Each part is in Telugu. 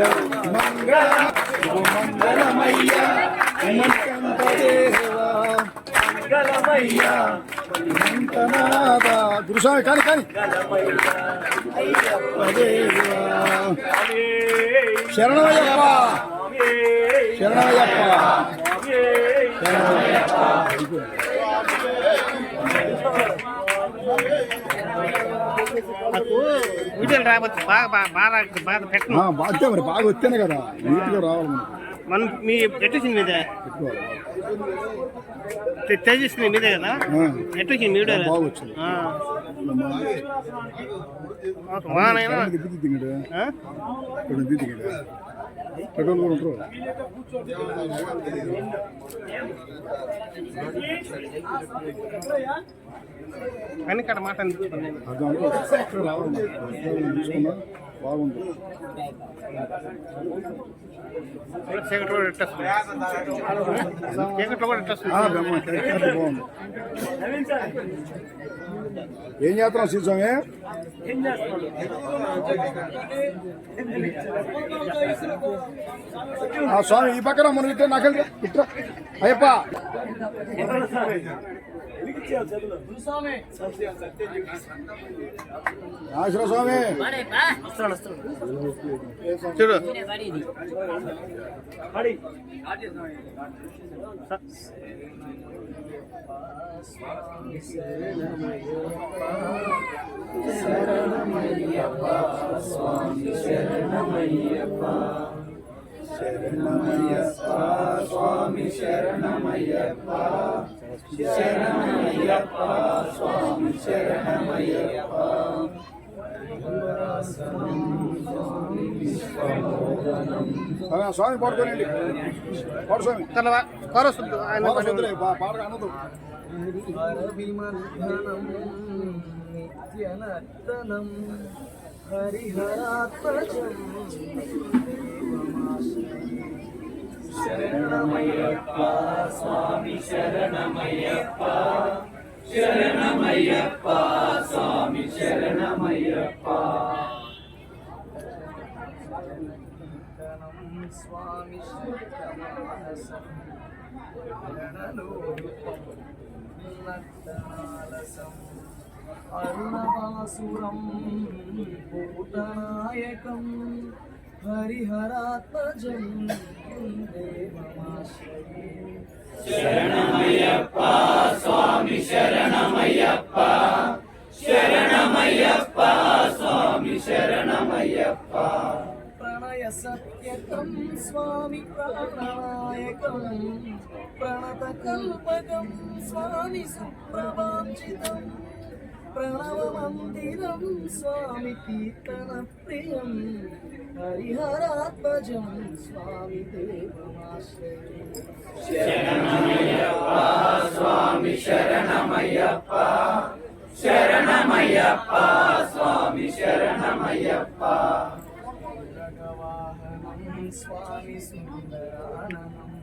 మంగళం మంగళ మంగళమయ్య మంగళమయ్య కానీ కానీ శరణమయ్యప్ప శరణమయ్యప్ప శరణమయ్యప్ప వీడియోలు రావచ్చు బాగా బాగా బాగా బాగా పెట్టను ఆ, బాధ్యత మరి బాగా వచ్చానే కదా నీట్గా రావాలి మనకు మనం మీ ఎట్టేసింది మీదే పెట్టుకోవాలి తె- తేజస్వి మీదే కదా ఆ. ఎట్టేసింది మీడియో బాగా వచ్చింది వానైనా దిద్దు పెట్రోల్ కూడా ఉంటారు కానీ ఇక్కడ మాట రావాలి బాగుంది. చీకట్లో కూడా ఎట్టేస్తుంది చీకట్లో కూడా కరెక్ట్ బాగుంది. ఏం చేస్తున్నాం శ్రీ స్వామి ఈ పక్కన మనం ఇట్లా నాకు ఇట్లా అయ్యప్ప. ఆశ్ర స్వామి. చూడు. ఆ, స్వామి పాడుకోనండి పాడు స్వామి తర్వాత కరొస్తుంది ఆయన పాడు వద్దులే, పా- పాడగా అనదు. హరవిమర్దనం నిత్యనర్తనం హరిహరాత్మజం శరణమయ్యప్ప స్వామి శరణమయ్యప్ప శరణమయ్యప్ప స్వామి శరణమయ్యప్ప స్వామి శరణమానసం అరుణవాసురం భూతనాయకం హరిహరాత్మజం దేవమాశ్రయే ప్రణయ సత్యకం స్వామి ప్రాణనాయకం ప్రణత కల్పకం స్వామి సుప్రభాంచితం ప్రణవ మందిరం స్వామి కీర్తన ప్రియం హరిహరాత్మజం స్వామి దేవమాశ్రయే భగవాహనం స్వామి సుందరాననం వరగలాయుధం వివేదవద్యుతం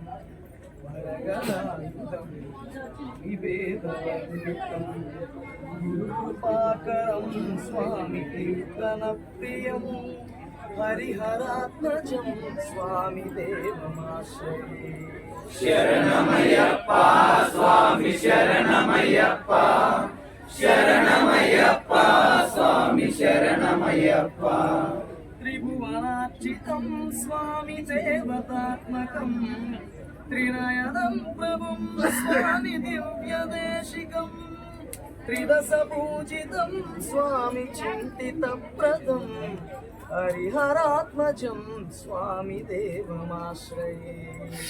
గురుకృపాకరం స్వామి కీర్తన ప్రియం హరిహరాత్మజం స్వామి దేవమాశ్రయే త్రిభువనార్చితం స్వామి దేవతాత్మకం ج چریہجم آشرے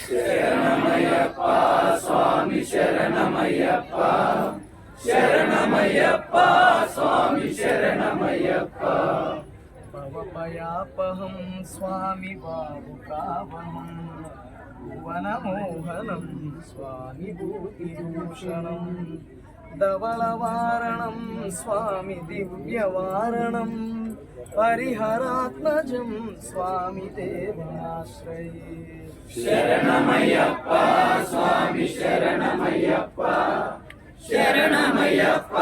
شروع شروع شروع شروع پو پیاپی با کام వనమోహనం స్వామి భూతిభూషణం ధవళవారణం స్వామి దివ్యవారణం హరిహరాత్మజం స్వామి దేవనాశ్రయే. శరణమయ్యప్ప స్వామి శరణమయ్యప్ప శరణమయ్యప్ప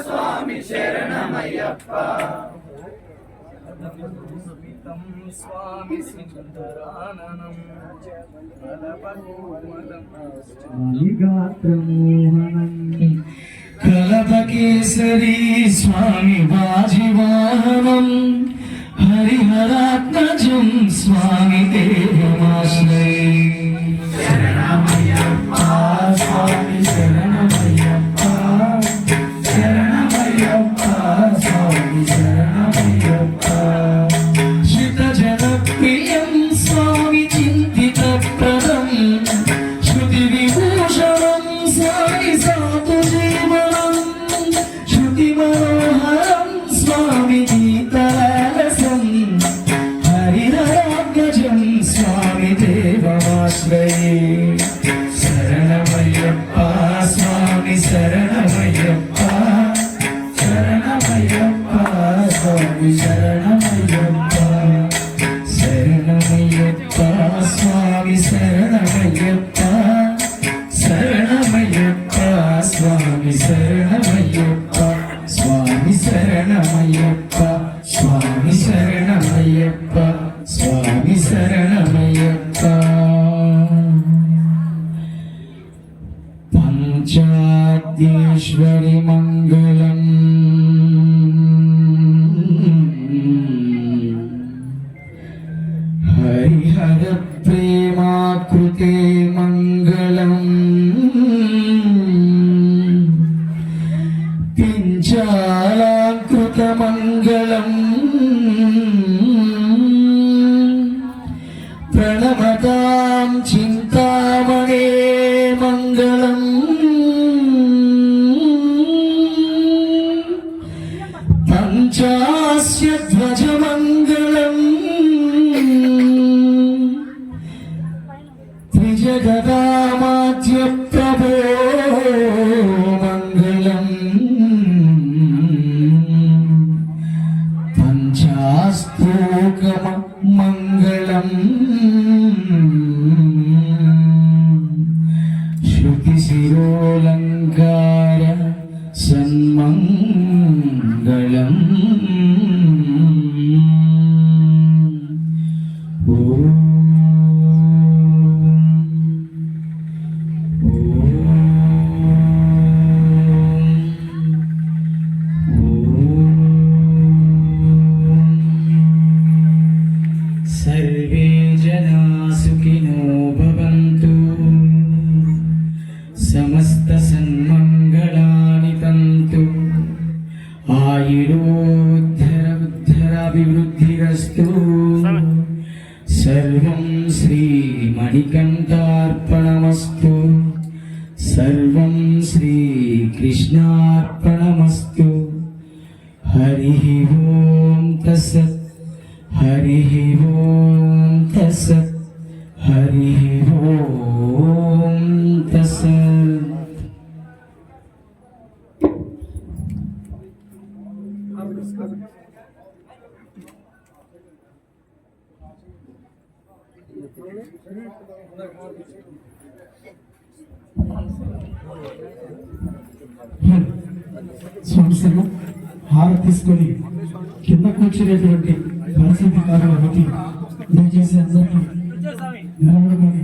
స్వామి శరణమయ్యప్ప. سری وا ہری ہرا تجم سوامی పంచాద్యేశ్వరి మంగళం హరిహర ప్రేమాకృతే మంగళం. పించాలాకృత మంగళం மங்களம் आयुरोद्धरबुद्धराभिवृद्धिरस्तु सर्वं श्रीमणिकण्ठार्पणमस्तु सर्वं श्रीकृष्णार्पणमस्तु हरिः ॐ तस्सत् हरिः ॐ तस्सत् సంస్థలు హారతి తీసుకొని కింద కూర్చునేటువంటి పరిస్థితి కారణం దయచేసి అందరికీ నిలబడుకొని